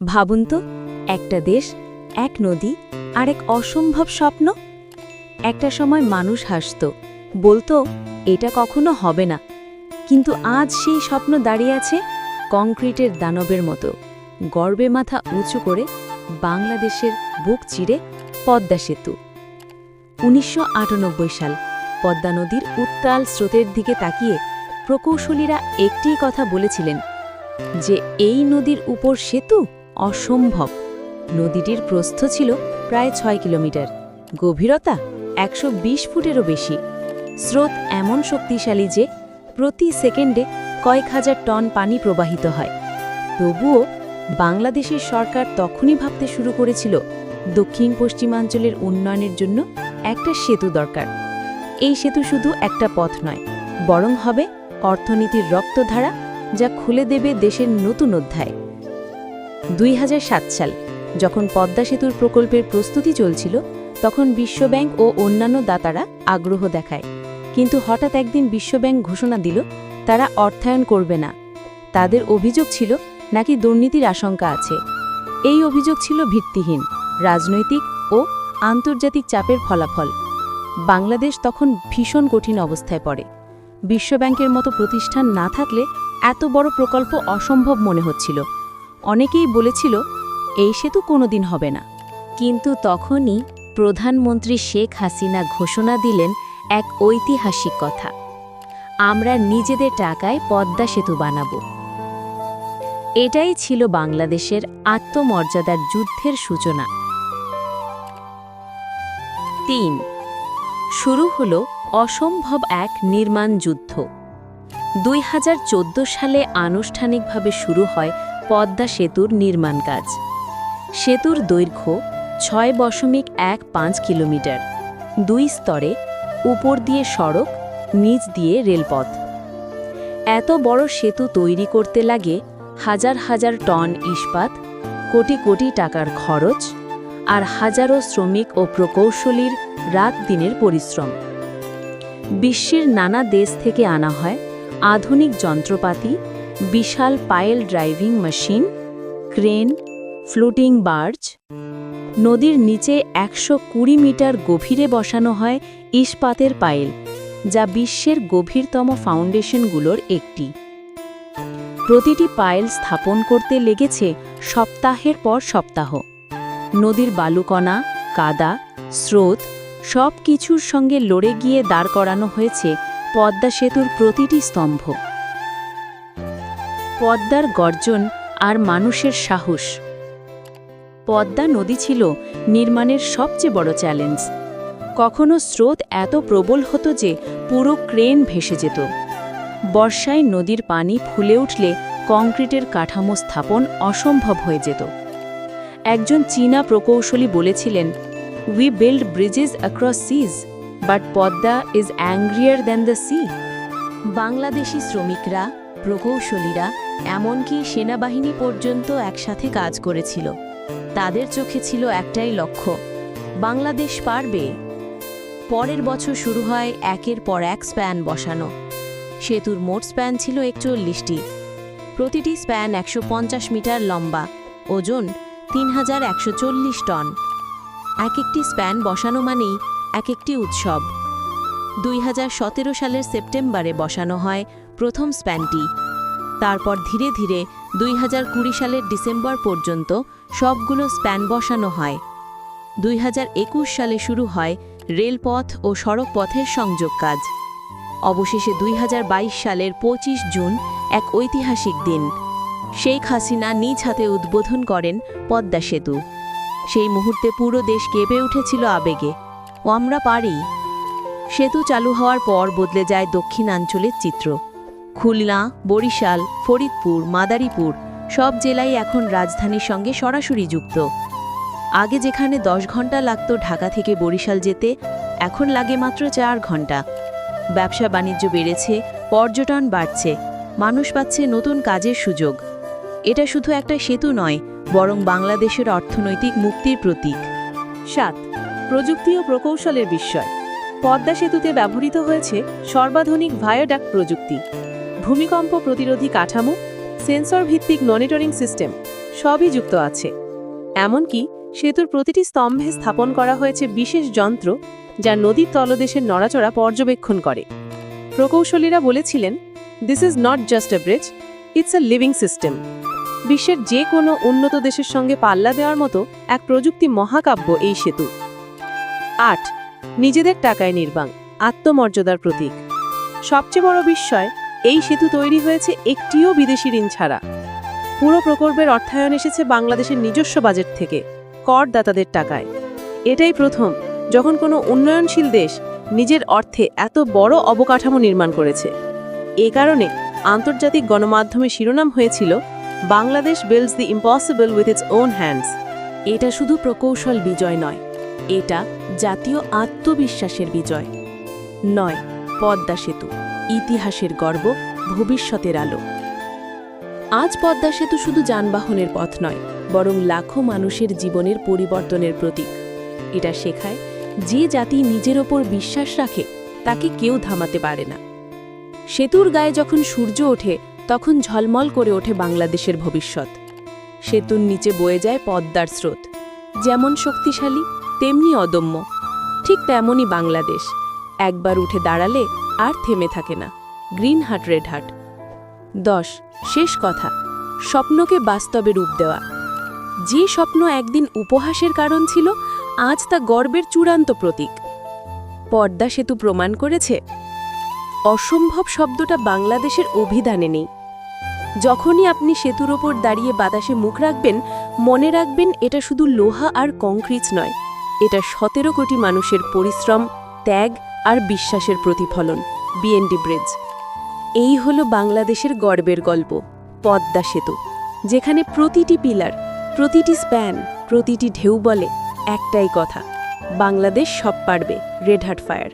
ভাবুন তো, একটা দেশ, এক নদী, আর এক অসম্ভব স্বপ্ন। একটা সময় মানুষ হাসত, বলতো, এটা কখনো হবে না। কিন্তু আজ সেই স্বপ্ন দাঁড়িয়ে আছে কংক্রিটের দানবের মতো, গর্বে মাথা উঁচু করে বাংলাদেশের বুক চিরে পদ্মা সেতু। উনিশশো আটানব্বই সাল, পদ্মা নদীর উত্তাল স্রোতের দিকে তাকিয়ে প্রকৌশলীরা একটিই কথা বলেছিলেন যে, এই নদীর উপর সেতু? অসম্ভব। নদীটির প্রস্থ ছিল প্রায় ছয় কিলোমিটার। গভীরতা একশো বিশ ফুটেরও বেশি। স্রোত এমন শক্তিশালী যে প্রতি সেকেন্ডে কয়েক হাজার টন পানি প্রবাহিত হয়। তবুও বাংলাদেশের সরকার তখনই ভাবতে শুরু করেছিল, দক্ষিণ পশ্চিমাঞ্চলের উন্নয়নের জন্য একটা সেতু দরকার। এই সেতু শুধু একটা পথ নয়, বরং হবে অর্থনীতির রক্তধারা যা খুলে দেবে দেশের নতুন অধ্যায়। দুই হাজার সাত সাল, যখন পদ্মা সেতুর প্রকল্পের প্রস্তুতি চলছিল, তখন বিশ্বব্যাংক ও অন্যান্য দাতারা আগ্রহ দেখায়। কিন্তু হঠাৎ একদিন বিশ্বব্যাংক ঘোষণা দিল, তারা অর্থায়ন করবে না। তাদের অভিযোগ ছিল নাকি দুর্নীতির আশঙ্কা আছে। এই অভিযোগ ছিল ভিত্তিহীন, রাজনৈতিক ও আন্তর্জাতিক চাপের ফলাফল। বাংলাদেশ তখন ভীষণ কঠিন অবস্থায় পড়ে। বিশ্বব্যাংকের মতো প্রতিষ্ঠান না থাকলে এত বড় প্রকল্প অসম্ভব মনে হচ্ছিল। অনেকেই বলেছিল, এই সেতু কোনোদিন হবে না। কিন্তু তখনই প্রধানমন্ত্রী শেখ হাসিনা ঘোষণা দিলেন এক ঐতিহাসিক কথা, আমরা নিজেদের টাকায় পদ্মা সেতু বানাব। এটাই ছিল বাংলাদেশের আত্মমর্যাদার যুদ্ধের সূচনা। তিন, শুরু হল অসম্ভব এক নির্মাণ যুদ্ধ। দুই হাজার চোদ্দ সালে আনুষ্ঠানিকভাবে শুরু হয় পদ্মা সেতুর নির্মাণ কাজ। সেতুর দৈর্ঘ্য ছয় দশমিক এক পাঁচ কিলোমিটার। দুই স্তরে উপর দিয়ে সড়ক, নিচ দিয়ে রেলপথ। এত বড় সেতু তৈরি করতে লাগে হাজার হাজার টন ইস্পাত, কোটি কোটি টাকার খরচ আর হাজারো শ্রমিক ও প্রকৌশলীর রাত দিনের পরিশ্রম। বিশ্বের নানা দেশ থেকে আনা হয় আধুনিক যন্ত্রপাতি বিশাল pile driving machine, crane, floating barge. নদীর নিচে একশো কুড়ি মিটার গভীরে বসানো হয় ইস্পাতের পায়েল, যা বিশ্বের গভীরতম ফাউন্ডেশনগুলোর একটি। প্রতিটি পায়েল স্থাপন করতে লেগেছে সপ্তাহের পর সপ্তাহ। নদীর বালুকণা, কাদা, স্রোত সব কিছুর সঙ্গে লড়ে গিয়ে দাঁড় করানো হয়েছে পদ্মা সেতুর প্রতিটি স্তম্ভ। পদ্মার গর্জন আর মানুষের সাহস। পদ্মা নদী ছিল নির্মাণের সবচেয়ে বড় চ্যালেঞ্জ কখনো স্রোত এত প্রবল হতো যে পুরো ক্রেন ভেসে যেত। বর্ষায় নদীর পানি ফুলে উঠলে কংক্রিটের কাঠামো স্থাপন অসম্ভব হয়ে যেত। একজন চীনা প্রকৌশলী বলেছিলেন we build bridges across seas but Padma is angrier than the sea Bangladeshi শ্রমিকরা প্রকৌশলীরা এমনকি সেনাবাহিনী পর্যন্ত একসাথে কাজ করেছিল। তাদের চোখে ছিল একটাই লক্ষ্য, বাংলাদেশ পারবে। পরের বছর শুরু হয় একের পর এক স্প্যান বসানো। সেতুর মোট স্প্যান ছিল একচল্লিশটি। প্রতিটি স্প্যান একশো পঞ্চাশ মিটার লম্বা, ওজন তিন হাজার একশো চল্লিশ টন। এক একটি স্প্যান বসানো মানেই এক একটি উৎসব। দুই হাজার সতেরো সালের সেপ্টেম্বরে বসানো হয় প্রথম স্প্যানটি। তারপর ধীরে ধীরে দুই হাজার কুড়ি সালের ডিসেম্বর পর্যন্ত সবগুলো স্প্যান বসানো হয়। দুই হাজার একুশ সালে শুরু হয় রেলপথ ও সড়ক পথের সংযোগ কাজ। অবশেষে দুই হাজার বাইশ সালের ২৫ জুন এক ঐতিহাসিক দিন। শেখ হাসিনা নিজ হাতে উদ্বোধন করেন পদ্মা সেতু। সেই মুহূর্তে পুরো দেশ কেঁপে উঠেছিল আবেগে। ও আমরা পারি। সেতু চালু হওয়ার পর বদলে যায় দক্ষিণাঞ্চলের চিত্র। খুলনা, বরিশাল, ফরিদপুর, মাদারীপুর সব জেলাই এখন রাজধানীর সঙ্গে সরাসরি যুক্ত। আগে যেখানে দশ ঘণ্টা লাগতো ঢাকা থেকে বরিশাল যেতে, এখন লাগে মাত্র চার ঘণ্টা। ব্যবসা বাণিজ্য বেড়েছে, পর্যটন বাড়ছে, মানুষ পাচ্ছে নতুন কাজের সুযোগ। এটা শুধু একটা সেতু নয়, বরং বাংলাদেশের অর্থনৈতিক মুক্তির প্রতীক। সাত, প্রযুক্তি ও প্রকৌশলের বিস্ময় পদ্মা সেতুতে ব্যবহৃত হয়েছে সর্বাধুনিক ভায়োডাক প্রযুক্তি। ভূমিকম্প প্রতিরোধী কাঠামো সেন্সর ভিত্তিক মনিটরিং সিস্টেম, সবই যুক্ত আছে। এমনকি সেতুর প্রতিটি স্তম্ভে স্থাপন করা হয়েছে বিশেষ যন্ত্র, যা নদীর তলদেশের নড়াচড়া পর্যবেক্ষণ করে। প্রকৌশলীরা বলেছিলেন this is not just a bridge it's a living system বিশ্বের যে কোনো উন্নত দেশের সঙ্গে পাল্লা দেওয়ার মতো এক প্রযুক্তি মহাকাব্য এই সেতু। আট, নিজেদের টাকায় নির্বাং আত্মমর্যাদার প্রতীক। সবচেয়ে বড় বিস্ময় এই সেতু তৈরি হয়েছে একটিও বিদেশি ঋণ ছাড়া। পুরো প্রকল্পের অর্থায়ন এসেছে বাংলাদেশের নিজস্ব বাজেট থেকে, করদাতাদের টাকায়। এটাই প্রথম, যখন কোনো উন্নয়নশীল দেশ নিজের অর্থে এত বড় অবকাঠামো নির্মাণ করেছে। এ কারণে আন্তর্জাতিক গণমাধ্যমে শিরোনাম হয়েছিল, Bangladesh builds the impossible with its own hands. এটা শুধু প্রকৌশল বিজয় নয়, এটা জাতীয় আত্মবিশ্বাসের বিজয়। নয়, পদ্মা সেতু। ইতিহাসের গর্ব, ভবিষ্যতের আলো। আজ পদ্মা সেতু শুধু যানবাহনের পথ নয়, বরং লাখো মানুষের জীবনের পরিবর্তনের প্রতীক। এটা শেখায় যে জাতি নিজের ওপর বিশ্বাস রাখে, তাকে কেউ থামাতে পারে না। সেতুর গায়ে যখন সূর্য ওঠে, তখন ঝলমল করে ওঠে বাংলাদেশের ভবিষ্যৎ। সেতুর নিচে বয়ে যায় পদ্মার স্রোত। যেমন শক্তিশালী, তেমনি অদম্য। ঠিক তেমনই বাংলাদেশ। একবার উঠে দাঁড়ালে আর থেমে থাকে না। গ্রিন হাট, রেড হাট। দশ, শেষ কথা। স্বপ্নকে বাস্তবে রূপ দেওয়া। যে স্বপ্ন একদিন উপহাসের কারণ ছিল, আজ তা গর্বের চূড়ান্ত প্রতীক। পর্দা সেতু প্রমাণ করেছে, অসম্ভব শব্দটা বাংলাদেশের অভিধানে নেই। যখনই আপনি সেতুর ওপর দাঁড়িয়ে বাতাসে মুখ রাখবেন, মনে রাখবেন এটা শুধু লোহা আর কংক্রিট নয়, এটা সতেরো কোটি মানুষের পরিশ্রম, ত্যাগ আর বিশ্বাসের প্রতিফলন। বিএনডি ব্রিজ এই হলো বাংলাদেশের গর্বের গল্প, পদ্মা সেতু, যেখানে প্রতিটি পিলার, প্রতিটি স্প্যান প্রতিটি ঢেউ বলে একটাই কথা, বাংলাদেশ সব পারবে রেড হার্ট ফায়ার